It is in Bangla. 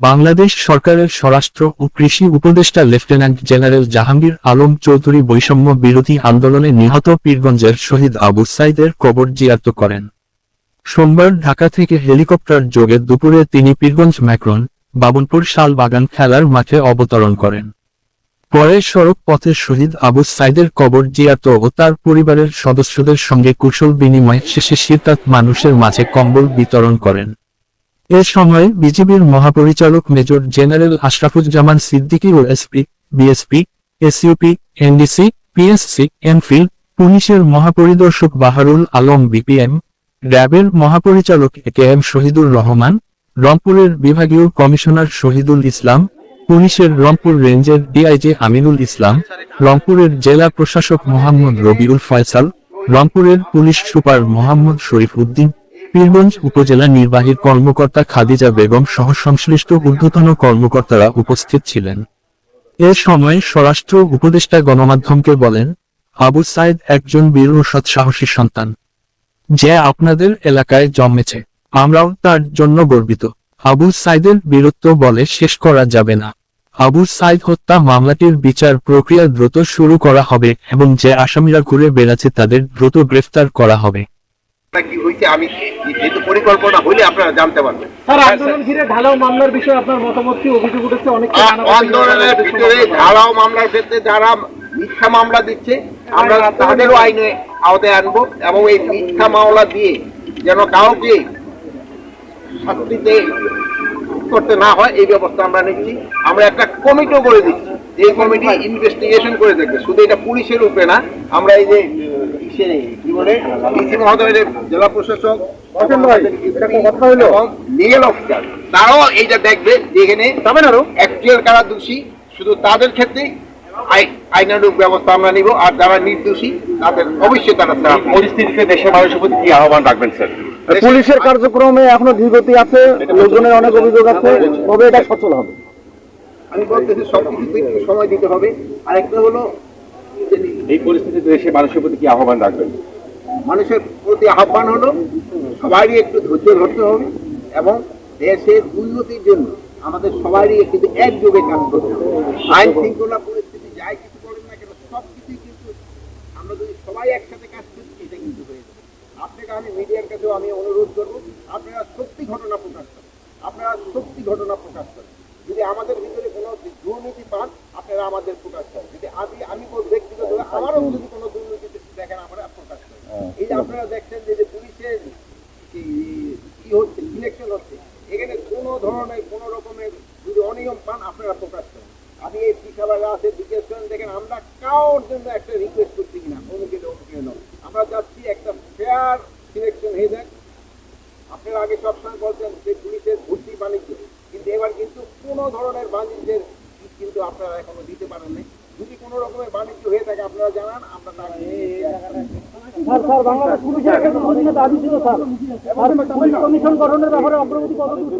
বাংলাদেশ সরকারের স্বরাষ্ট্র ও কৃষি উপদেষ্টা লেফটেন্যান্ট জেনারেল জাহাঙ্গীর আলম চৌধুরী বৈষম্য বিরোধী আন্দোলনে নিহত পীরগঞ্জের শহীদ আবু সাইদের কবর জিয়ারত করেন। সোমবার ঢাকা থেকে হেলিকপ্টার যোগে দুপুরে তিনি পীরগঞ্জ ম্যাক্রন বাবনপুর শালবাগান খেলার মাঠে অবতরণ করেন। পরে সড়ক পথে শহীদ আবু সাইদের কবর জিয়াত ও তার পরিবারের সদস্যদের সঙ্গে কুশল বিনিময় শেষে শীতাত মানুষের মাঝে কম্বল বিতরণ করেন। এ সময় বিজিবির মহাপরিচালক মেজর জেনারেল আশরাফুজ্জামান সিদ্দিকী ও SP BSP, SUP, NDC, PSC MPhil পুলিশের মহাপরিদর্শক বাহারুল আলম, বিপিএম, র্যাবের মহাপরিচালক A K M Shahidur Rahman, রংপুরের বিভাগীয় কমিশনার শহীদুল ইসলাম, পুলিশের রংপুর রেঞ্জের ডিআইজি আমিনুল ইসলাম, রংপুরের জেলা প্রশাসক মোহাম্মদ রবিউল ফয়সাল, রংপুরের পুলিশ সুপার মোহাম্মদ শরীফ উদ্দিন পীরগঞ্জ উপজেলা নির্বাহী কর্মকর্তা খাদিজা বেগম সহ সংশ্লিষ্ট ঊর্ধ্বতন কর্মকর্তারা উপস্থিত ছিলেন। এ সময় স্বরাষ্ট্র উপদেষ্টা গণমাধ্যমকে বলেন, আবু সাইদ একজন বীর ও সৎ সাহসী সন্তান। যে আপনাদের এলাকায় জন্মেছে, আমরাও তার জন্য গর্বিত। আবু সাইদের বীরত্ব বলে শেষ করা যাবে না। আবু সাইদ হত্যা মামলাটির বিচার প্রক্রিয়া দ্রুত শুরু করা হবে এবং যে আসামিরা ঘুরে বেড়াচ্ছে তাদের দ্রুত গ্রেফতার করা হবে। কি হয়েছে? আমি যেহেতু পরিকল্পনা হইলে আপনারা জানতে পারবেন। স্যার আন্দোলন ঘিরে ঢালাও মামলার বিষয়ে আপনার মতামত কি? অভিযোগ উঠেছে অনেক আন্দোলনের ভিতরে ধারাও মামলার ক্ষেত্রে যারা মিথ্যা মামলা দিচ্ছে আমরা তাদেরও আইনে আওতায় আনব এবং এই মিথ্যা মামলা দিয়ে যেন কাউকে শাস্তিতে করতে না হয় এই ব্যবস্থা আমরা নিচ্ছি। আমরা একটা কমিটিও করে দিচ্ছি। এই কমিটি ইনভেস্টিগেশন করে দেখবে। শুধু এটা পুলিশের উপরে না আমরা এই যে ইসে, ডিসি মহোদয়ের জেলা প্রশাসক এবং লিগেল অফিসার। তারাও এইটা দেখবে যে এখানে যাবেন অ্যাকচুয়াল কারা দোষী শুধু তাদের ক্ষেত্রে আই- ব্যবস্থা আমরা নিব আর যারা নির্দোষী তাদের অবশ্যই তারা পরিস্থিতিতে দেশের মানুষের প্রতি কি আহ্বান রাখবেন স্যার? পুলিশের কার্যক্রমে এখনও ধীরগতি আছে লোকজনের অনেক অভিযোগ আছে তবে এটা সচল হবে। আমি বলতেছি সবকিছু সময় দিতে হবে। আর একটা হলো এই পরিস্থিতিতে দেশের মানুষের প্রতি কি আহ্বান রাখবেন? মানুষের প্রতি আহ্বান হলো সবারই একটু ধৈর্য ধরতে হবে এবং দেশের উন্নতির জন্য আমাদের সবারই কিন্তু একযোগে কাজ করতে হবে। আইন শৃঙ্খলা পরিস্থিতি যাই কিছু করেন না কেন, সব কিছুই কিন্তু আমরা যদি সবাই একসাথে কাজ করি, এটা কিন্তু হয়ে যাবে। আপনাকে আমি মিডিয়ার কাছেও আমি অনুরোধ করব, আপনারা সত্যি ঘটনা প্রকাশ করেন। আপনারা সত্যি ঘটনা প্রকাশ করেন। যদি আমাদের ভিতরে কোনো দুর্নীতি পান, আপনারা আমাদের প্রকাশ করেন যদি আমি আমি কোনো ব্যক্তিগত আমারও যদি কোনো দুর্নীতি দেখেন আমরা প্রকাশ করেন এই যে আপনারা দেখছেন যে যে পুলিশের কি- কি হচ্ছে সিলেকশন হচ্ছে এখানে কোনো ধরনের কোনো রকমের যদি অনিয়ম পান, আপনারা প্রকাশ করেন। আমি এই পিসাবাগা আছে জিজ্ঞেস করেন দেখেন, আমরা কারোর জন্য একটা রিকোয়েস্ট করছি কিনা অমুকে অমুকে নয়। আমরা চাচ্ছি একটা ফেয়ার সিলেকশন হয়ে যাক আপনারা আগে সবসময় বলছেন যে পুলিশের ভর্তি বাণিজ্য। কিন্তু এবার কিন্তু কোনো ধরনের বাণিজ্যের কিন্তু আপনারা এখনও দিতে পারেন নাই যদি কোনো রকমের বাণিজ্য হয়ে থাকে আপনারা জানান আমরা স্যার স্যার বাংলাদেশ পুলিশের একটা কমিশনের দাবি ছিল স্যার পুলিশ কমিশন গঠনের ব্যাপারে অগ্রগতি কত দূর?